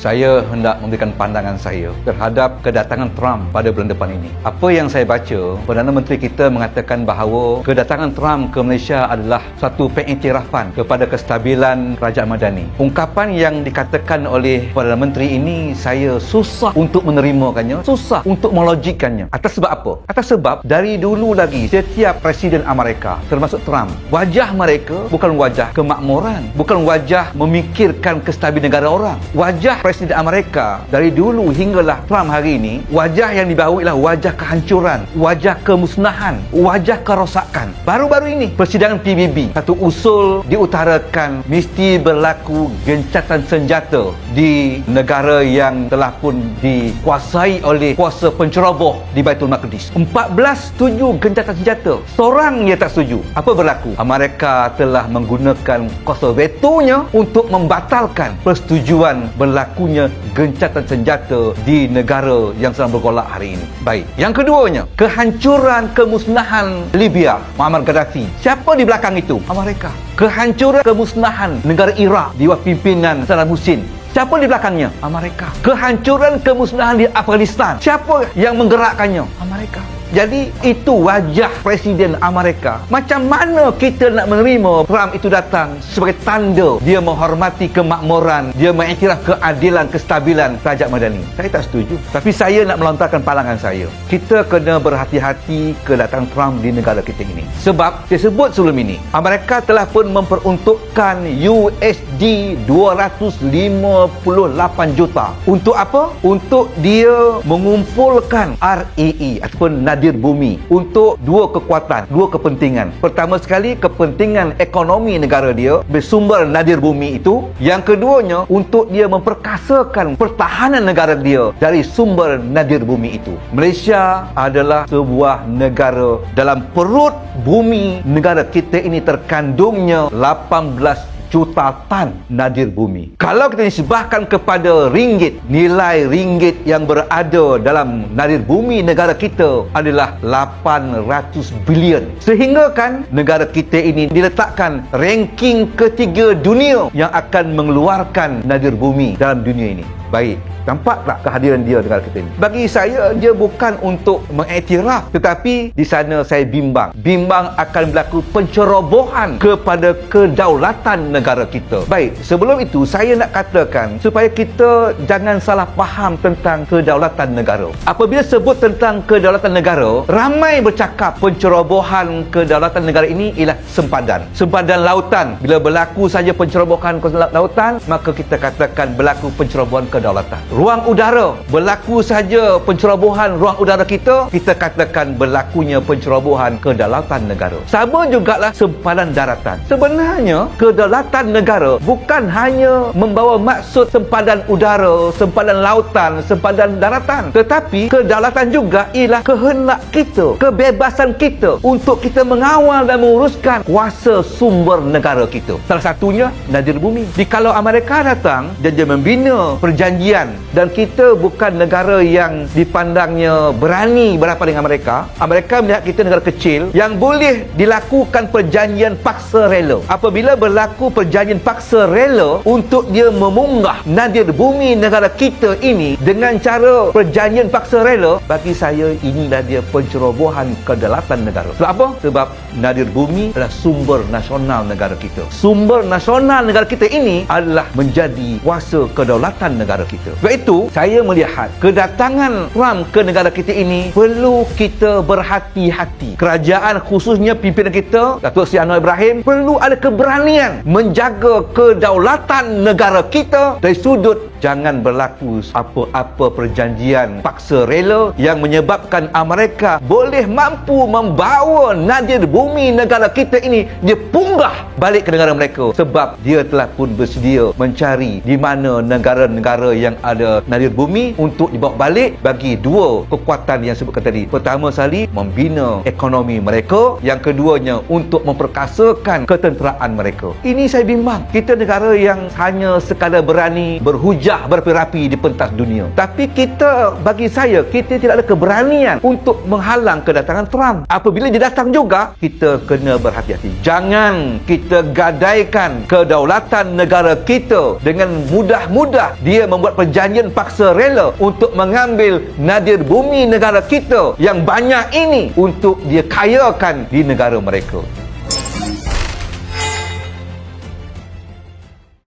saya hendak memberikan pandangan saya terhadap kedatangan Trump pada bulan depan ini. Apa yang saya baca, Perdana Menteri kita mengatakan bahawa kedatangan Trump ke Malaysia adalah satu pengiktirafan kepada kestabilan kerajaan madani. Ungkapan yang dikatakan oleh Perdana Menteri ini saya susah untuk menerimakannya, susah untuk melogikkannya. Atas sebab apa? Atas sebab dari dulu lagi setiap presiden Amerika termasuk Trump, wajah mereka bukan wajah kemakmuran, bukan wajah memikirkan kestabilan negara orang. Wajah Presiden Amerika dari dulu hinggalah Trump hari ini, wajah yang dibawa ialah wajah kehancuran, wajah kemusnahan, wajah kerosakan. Baru-baru ini, persidangan PBB, satu usul diutarakan mesti berlaku gencatan senjata di negara yang telah pun dikuasai oleh kuasa penceroboh di Baitul Maqdis. 14 setuju gencatan senjata. Seorang yang tak setuju. Apa berlaku? Amerika telah menggunakan kuasa vetonya untuk membatalkan persetujuan berlakunya gencatan senjata di negara yang sedang bergolak hari ini. Baik. Yang keduanya, kehancuran kemusnahan Libya, Muammar Gaddafi. Siapa di belakang itu? Amerika. Kehancuran kemusnahan negara Iraq di bawah pimpinan Saddam Hussein. Siapa di belakangnya? Amerika. Kehancuran kemusnahan di Afghanistan. Siapa yang menggerakkannya? Amerika. Jadi itu wajah Presiden Amerika. Macam mana kita nak menerima Trump itu datang sebagai tanda dia menghormati kemakmuran, dia mengiktiraf keadilan, kestabilan kerajaan madani. Saya tak setuju. Tapi saya nak melontarkan pandangan saya. Kita kena berhati-hati kedatangan Trump di negara kita ini. Sebab saya sebut sebelum ini, Amerika telah pun memperuntukkan USD 258 juta. Untuk apa? Untuk dia mengumpulkan REE ataupun nadir bumi untuk dua kekuatan, dua kepentingan. Pertama sekali kepentingan ekonomi negara dia bersumber nadir bumi itu. Yang keduanya untuk dia memperkasakan pertahanan negara dia dari sumber nadir bumi itu. Malaysia adalah sebuah negara dalam perut bumi negara kita ini terkandungnya 18 juta tan nadir bumi. Kalau kita disebahkan kepada ringgit, nilai ringgit yang berada dalam nadir bumi negara kita adalah 800 bilion. Sehingga kan negara kita ini diletakkan ranking ketiga dunia yang akan mengeluarkan nadir bumi dalam dunia ini. Baik, nampak tak kehadiran dia negara kita ini? Bagi saya, dia bukan untuk mengiktiraf tetapi di sana saya bimbang. Bimbang akan berlaku pencerobohan kepada kedaulatan negara kita. Baik, sebelum itu saya nak katakan supaya kita jangan salah faham tentang kedaulatan negara. Apabila sebut tentang kedaulatan negara, ramai bercakap pencerobohan kedaulatan negara ini ialah sempadan. Sempadan lautan. Bila berlaku saja pencerobohan ke lautan, maka kita katakan berlaku pencerobohan ke kedaulatan. Ruang udara, berlaku saja pencerobohan ruang udara kita, kita katakan berlakunya pencerobohan kedaulatan negara. Sama jugalah sempadan daratan. Sebenarnya, kedaulatan negara bukan hanya membawa maksud sempadan udara, sempadan lautan, sempadan daratan. Tetapi, kedaulatan juga ialah kehendak kita, kebebasan kita untuk kita mengawal dan menguruskan kuasa sumber negara kita. Salah satunya, Nadir Bumi. Di kalau Amerika datang dan dia membina perjanjian perjanjian. Dan kita bukan negara yang dipandangnya berani berapa dengan mereka. Amerika melihat kita negara kecil yang boleh dilakukan perjanjian paksa rela. Apabila berlaku perjanjian paksa rela untuk dia memunggah nadir bumi negara kita ini dengan cara perjanjian paksa rela bagi saya inilah dia pencerobohan kedaulatan negara. Sebab apa? sebab nadir bumi adalah sumber nasional negara kita. Sumber nasional negara kita ini adalah menjadi kuasa kedaulatan negara negara kita. Sebab itu, saya melihat kedatangan Trump ke negara kita ini perlu kita berhati-hati. Kerajaan khususnya pimpinan kita, Datuk Seri Anwar Ibrahim, perlu ada keberanian menjaga kedaulatan negara kita dari sudut jangan berlaku apa-apa perjanjian paksa rela yang menyebabkan Amerika boleh mampu membawa nadir bumi negara kita ini dia punggah balik ke negara mereka. Sebab dia telah pun bersedia mencari di mana negara-negara yang ada nadir bumi untuk dibawa balik bagi dua kekuatan yang sebutkan tadi. Pertama sekali membina ekonomi mereka. Yang keduanya untuk memperkasakan ketenteraan mereka. Ini saya bimbang. Kita negara yang hanya sekadar berani berhujah hujah berapi-rapi di pentas dunia. Tapi kita, bagi saya, kita tidak ada keberanian untuk menghalang kedatangan Trump. Apabila dia datang juga, kita kena berhati-hati. Jangan kita gadaikan kedaulatan negara kita dengan mudah-mudah dia mem membuat perjanjian paksa rela untuk mengambil nadir bumi negara kita yang banyak ini untuk dia kayakan di negara mereka.